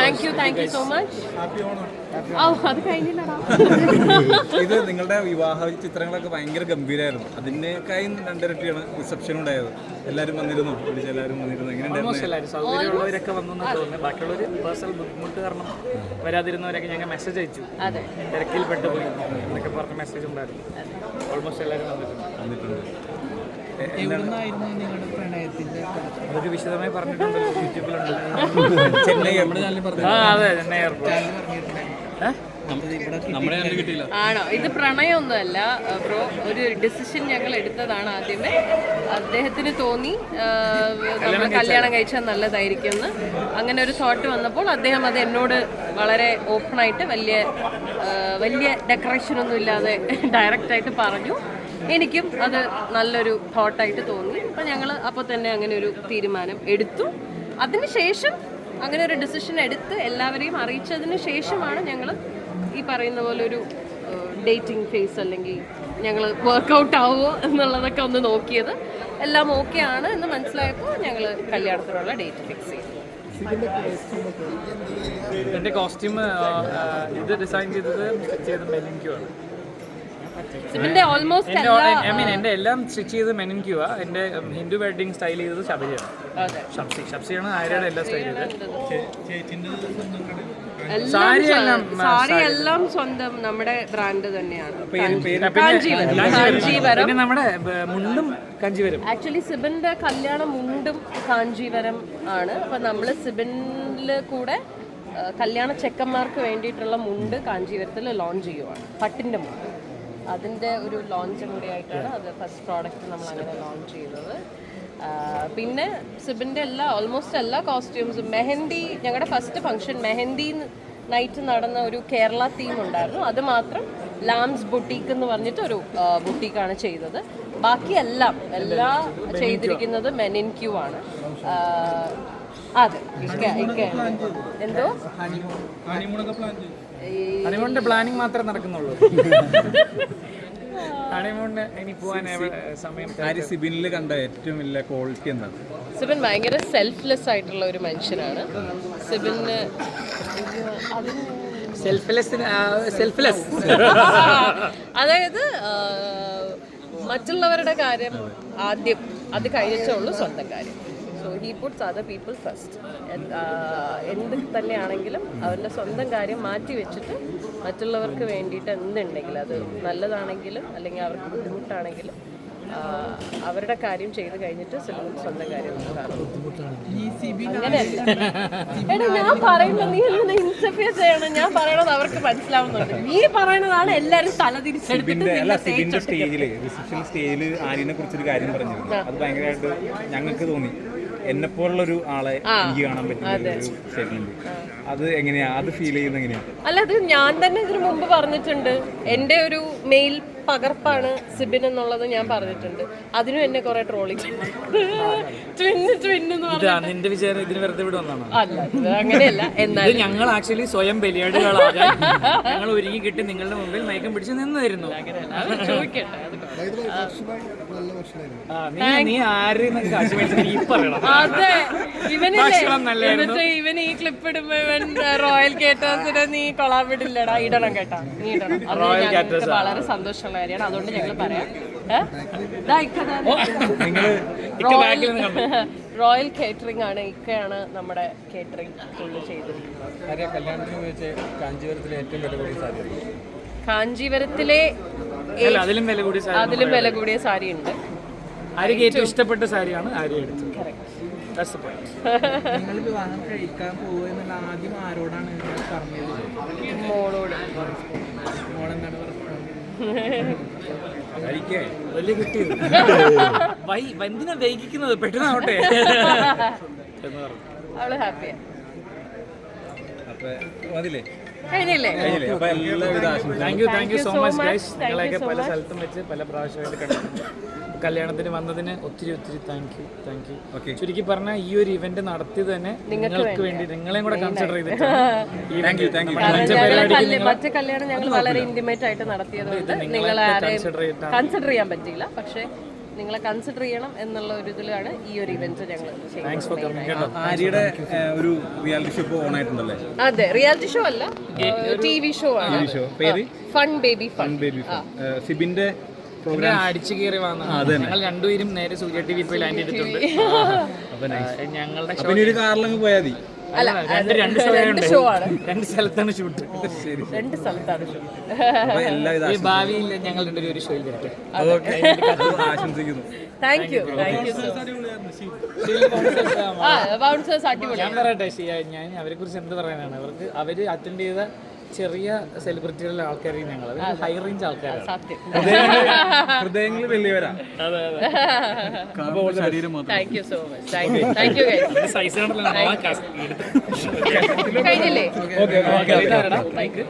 Thank you thank you so much ഓ അത് കഴിഞ്ഞില്ലടാ. ഇത് നിങ്ങളുടെ വിവാഹ ചിത്രങ്ങളൊക്കെ ഭയങ്കര ഗംഭീരമായിരുന്നു അതിനേക്കായും രണ്ടിരട്ടിയാണ് റിസപ്ഷൻ ഉണ്ടായത്. എല്ലാവരും വന്നിരുന്നു? എല്ലാരും എല്ലാവരും വന്നിരുന്നു? എങ്ങനെ ഉണ്ടായിരുന്നു? എല്ലാവരും സൗകര്യമുള്ളവരൊക്കെ വന്നു തോന്നുന്നു. ബാക്കിയുള്ളവർ പേഴ്സണൽ ബുദ്ധിമുട്ട് കാരണം വരാതിരുന്നവരൊക്കെ ഞങ്ങൾ മെസ്സേജ് അയച്ചു. തിരക്കിൽ പെട്ടുപോയി എന്നൊക്കെ പറഞ്ഞ മെസ്സേജ് ഉണ്ടായിരുന്നു. ഓൾമോസ്റ്റ് എല്ലാവരും വന്നിട്ടുണ്ട്. അതൊക്കെ വിശദമായി പറഞ്ഞിട്ടുണ്ട്. യൂട്യൂബിലുണ്ട്. ചെന്നൈ ആ അതെ ചെന്നൈ എയർപോർട്ട്. ആണോ? ഇത് പ്രണയമൊന്നുമല്ല. ബ്രോ ഒരു ഡിസിഷൻ ഞങ്ങൾ എടുത്തതാണ് ആദ്യമേ. അദ്ദേഹത്തിന് തോന്നി നമ്മൾ കല്യാണം കഴിച്ചാൽ നല്ലതായിരിക്കും എന്ന്. അങ്ങനെ ഒരു തോട്ട് വന്നപ്പോൾ അദ്ദേഹം അത് എന്നോട് വളരെ ഓപ്പണായിട്ട് വലിയ വലിയ ഡെക്കറേഷൻ ഒന്നും ഇല്ലാതെ ഡയറക്റ്റായിട്ട് പറഞ്ഞു. എനിക്കും അത് നല്ലൊരു തോട്ടായിട്ട് തോന്നി. അപ്പം ഞങ്ങൾ അപ്പോൾ തന്നെ അങ്ങനെ ഒരു തീരുമാനം എടുത്തു. അതിനുശേഷം അങ്ങനെ ഒരു ഡിസിഷൻ എടുത്ത് എല്ലാവരെയും അറിയിച്ചതിന് ശേഷമാണ് ഞങ്ങൾ ഈ പറയുന്ന പോലെ ഒരു ഡേറ്റിംഗ് ഫേസ് അല്ലെങ്കിൽ ഞങ്ങൾ വർക്കൗട്ട് ആവുമോ എന്നുള്ളതൊക്കെ ഒന്ന് നോക്കിയത്. എല്ലാം ഓക്കെ ആണ് എന്ന് മനസ്സിലായപ്പോൾ ഞങ്ങൾ കല്യാണത്തിനുള്ള ഡേറ്റ് ഫിക്സ് ചെയ്തു. എന്റെ കോസ്റ്റ്യൂം ഇത് ഡിസൈൻ ചെയ്തത് ചെയ്ത മെനിൻക്യൂ ആണ്. ഇതിന്റെ ഓൾമോസ്റ്റ് ഐ മീൻ എന്റെ എല്ലാം സ്റ്റിച്ച് ചെയ്ത് മെനിൻക്യൂ എന്റെ ഹിന്ദു വെഡിങ് സ്റ്റൈൽ ചെയ്തത് ശബരിയാണ് അതെ. ഷംസി ഷംസിയാണ് ആര്യയുടെ എല്ലാം സ്റ്റൈൽ ചെയ്തത്. സാരി എല്ലാം, സാരി എല്ലാം സ്വന്തം നമ്മുടെ ബ്രാൻഡ് തന്നെയാണ്. നമ്മുടെ മുണ്ടും കാഞ്ചീവരം ആക്ച്വലി സിബിന്റെ കല്യാണം മുണ്ടും കാഞ്ചീവരം ആണ്. അപ്പൊ നമ്മൾ സിബിനിൽ കൂടെ കല്യാണ ചെക്കന്മാർക്ക് വേണ്ടിയിട്ടുള്ള മുണ്ട് കാഞ്ചീവരത്തിൽ ലോഞ്ച് ചെയ്യുവാണ്. പട്ടിന്റെ മുണ്ട്. അതിന്റെ ഒരു ലോഞ്ചും കൂടി ആയിട്ടാണ് അത് ഫസ്റ്റ് പ്രോഡക്റ്റ് നമ്മൾ അങ്ങനെ ലോഞ്ച് ചെയ്തത് പിന്നെ സിബിന്റെ എല്ലാ ഓൾമോസ്റ്റ് എല്ലാ കോസ്റ്റ്യൂംസും മെഹന്തി ഞങ്ങളുടെ ഫസ്റ്റ് ഫംഗ്ഷൻ മെഹന്തി നൈറ്റ് നടന്ന ഒരു കേരള തീം ഉണ്ടായിരുന്നു. അത് മാത്രം ലാംസ് ബുട്ടീക്ക് എന്ന് പറഞ്ഞിട്ട് ഒരു ബുട്ടീക്കാണ് ചെയ്തത്. ബാക്കി എല്ലാം എല്ലാ ചെയ്തിരിക്കുന്നത് മെനിൻ ക്യൂ ആണ്. അതെ എന്തോ? ഹണിമൂണിന്റെ പ്ലാനിങ് മാത്രമേ നടക്കുന്നുള്ളൂ. ഹണിമൂണിന് ഇനി പോവാൻ സമയം ആര് സിബിനിൽ കണ്ട ഏറ്റവും വലിയ ക്വാളിറ്റി എന്താണ് സിബിൻ ഭയങ്കര സെൽഫ്ലെസ് ആയിട്ടുള്ള ഒരു മനുഷ്യനാണ്. സിബിന് സെൽഫ്ലെസ് സെൽഫ്ലെസ് അതായത് മറ്റുള്ളവരുടെ കാര്യം ആദ്യം അത് കഴിഞ്ഞിട്ടേ ഉള്ളൂ സ്വന്തം കാര്യം. So he puts other people first എന്ത് തന്നെയാണെങ്കിലും അവരുടെ സ്വന്തം കാര്യം മാറ്റി വെച്ചിട്ട് മറ്റുള്ളവർക്ക് വേണ്ടിയിട്ട് എന്തുണ്ടെങ്കിലും അത് നല്ലതാണെങ്കിലും അല്ലെങ്കിൽ അവർക്ക് ബുദ്ധിമുട്ടാണെങ്കിലും അവരുടെ കാര്യം ചെയ്ത് കഴിഞ്ഞിട്ട് സ്വന്തം സ്വന്തം കാര്യം എടാ ഞാൻ പറയുന്നത് നീ ചെയ്യണം? ഞാൻ പറയണത് അവർക്ക് മനസ്സിലാവുന്നുണ്ട്. നീ പറയണതാണ് എല്ലാരും തലതിരിച്ചെടുത്തിട്ട് തിരിച്ചെടുത്തിട്ട്. സ്റ്റേജിൽ ആനിനെ സ്റ്റേജിൽ ആര്യനെ കുറിച്ചൊരു കാര്യം പറഞ്ഞത് അത് ഭയങ്കരമായിട്ട് ഞങ്ങൾക്ക് തോന്നി. എന്നെപ്പോലുള്ള ഒരു ആളെ എനിക്ക് കാണാൻ പറ്റുന്ന ഒരു അത് എങ്ങനെയാ? അത് ഫീൽ ചെയ്യുന്നത് എങ്ങനെയാ? അല്ല അത് ഞാൻ തന്നെ ഇതിനു മുമ്പ് പറഞ്ഞിട്ടുണ്ട്. എന്റെ ഒരു മെയിൽ പകർപ്പാണ് സിബിൻ എന്നുള്ളത് ഞാൻ പറഞ്ഞിട്ടുണ്ട്. അതിനും എന്നെ കുറെ ട്രോളിങ് ട്വിന്ന് ട്വിന്ന് എന്ന് പറഞ്ഞു ഇതാ നിന്റെ വിചാരം ഇതിന് വെറുതെ ഇവിടെ വന്നാണ്? അല്ല ഇത് അങ്ങനെയല്ല. എന്നാൽ ഞങ്ങൾ ആക്ച്വലി സ്വയം ബലിയാടുകളാകാൻ ഞങ്ങൾ ഒരുങ്ങി കിട്ടി നിങ്ങളുടെ മുമ്പിൽ മയക്കം പിടിച്ച് നിന്നായിരുന്നു. അത് ചോദിക്കട്ടെ അത് ആ, നീ നീ ആരെന്നൊക്കെ കാശ് മേടിച്ചിട്ട് ഈ പറയണം. അതെ ഇവനില്ലേ? ഭക്ഷണം നല്ലതായിരുന്നു. എന്നിട്ട് ഇവൻ ഈ ക്ലിപ്പ് ഇടുമ്പോ ഇവൻ റോയൽ കേറ്റേഴ്സിന് നീ കൊളാബിടില്ലടാ ഇടണം കേട്ടാ നീ ഇടണം. അത് Royal ഞങ്ങൾക്ക് Caters വളരെ സന്തോഷമുള്ള കാര്യമാണ് അതുകൊണ്ട് ഞങ്ങൾ പറയാം. ദാ ഇക്ക ദാ നിങ്ങൾ ഇക്ക ബാക്കിൽ നിന്ന് കണ്ടു? റോയൽ കേറ്ററിംഗ് ആണ്. ഇക്കയാണ് നമ്മുടെ കേറ്ററിംഗ് ഫുള്ള് ചെയ്തിരിക്കുന്നത് കല്യാണത്തിന് ഉപയോഗിച്ച് കാഞ്ചീപുരത്തിലെ അതിലും വില സാരി കൂടിയ സാരി ഉണ്ട് ആര്യക്ക് ഏറ്റവും ഇഷ്ടപ്പെട്ട സാരിയാണ് ആര്യ എടുത്തത്. മോളോട്. മോളെന്താണ് എന്തിനാ വൈകിക്കുന്നത് പെട്ടെന്നാവട്ടെ. എന്ന് പറഞ്ഞു. അവൾ ഹാപ്പിയാ. അപ്പൊ മതില്ലേ കഴിഞ്ഞില്ലേ? കഴിഞ്ഞില്ലേ. അപ്പൊ എല്ലാവിധ ആശംസ thank you thank you so so much much. Guys നിങ്ങളെയൊക്കെ പല സ്ഥലത്തും വെച്ച് പല പ്രാവശ്യമായിട്ട് കണ്ടിട്ടുണ്ട്. കല്യാണത്തിന് വന്നതിന് ഒത്തിരി ഒത്തിരി thank you thank you okay ചുരുക്കി പറഞ്ഞാൽ ഈ ഒരു ഇവന്റ് നടത്തിയത് തന്നെ നിങ്ങൾക്ക് വേണ്ടി. നിങ്ങളെയും കൂടെ കൺസിഡർ ചെയ്തിട്ടുണ്ട് മറ്റേ കല്യാണം ഞങ്ങൾ വളരെ ഇന്റിമേറ്റ് ആയിട്ട് ആരെയും കൺസിഡർ ചെയ്യാൻ പറ്റിയില്ല. പക്ഷെ നിങ്ങളെ കൺസിഡർ ചെയ്യണം എന്നുള്ള ഒരു ഇതിലാണ് ഈ ഒരു ഇവന്റ് ഞങ്ങൾ ചെയ്യുന്നത്. ആര്യയുടെ ഒരു റിയാലിറ്റി ഷോ ഓൺ ആയിട്ടുണ്ടല്ലേ അതെ റിയാലിറ്റി ഷോ അല്ല. ടി വി ഷോ ആണ്. ഫൺ ബേബി ഫൺ ബേബി സിബിന്റെ അടിച്ചു കയറി വന്ന ഞങ്ങൾ രണ്ടുപേരും നേരെ സൂര്യ ടി വി പോയി ലാൻഡ് ചെയ്തിട്ടുണ്ട് ഞങ്ങളുടെ ഷോ പിന്നെ ഒരു കാറിലങ്ങ് പോയാൽ മതി. അല്ല രണ്ട് രണ്ട് ഷോ രണ്ട് ആണ് രണ്ട് സ്ഥലത്താണ് ഷൂട്ട്. രണ്ട് സ്ഥലത്താണ് ഷൂട്ട്. ഈ ഭാവിയിൽ ഞങ്ങൾ രണ്ടുപേരും ഒരു ഷോയിൽ വരട്ടെ. ആശംസിക്കുന്നു. Thank you thank you so ആ ബൗൺസേഴ്സ് അടിപൊളി. ഞാൻ പറയട്ടെ ഞാൻ അവരെ കുറിച്ച് എന്ത് പറയാനാണ്? അവർക്ക് അവർ അറ്റൻഡ് ചെയ്ത ചെറിയ സെലിബ്രിറ്റികളിലെ ആൾക്കാരെയും ഞങ്ങൾ ഹൈ റേഞ്ച് ആൾക്കാരാണ്. സത്യം. ഹൃദയങ്ങൾ വലിയവരാ. അതെ അതെ. ശരീരം മാത്രം. Thank you so much thank you thank you guys size കണ്ടല്ലോ കഴിഞ്ഞില്ലേ? ബോയ്സ്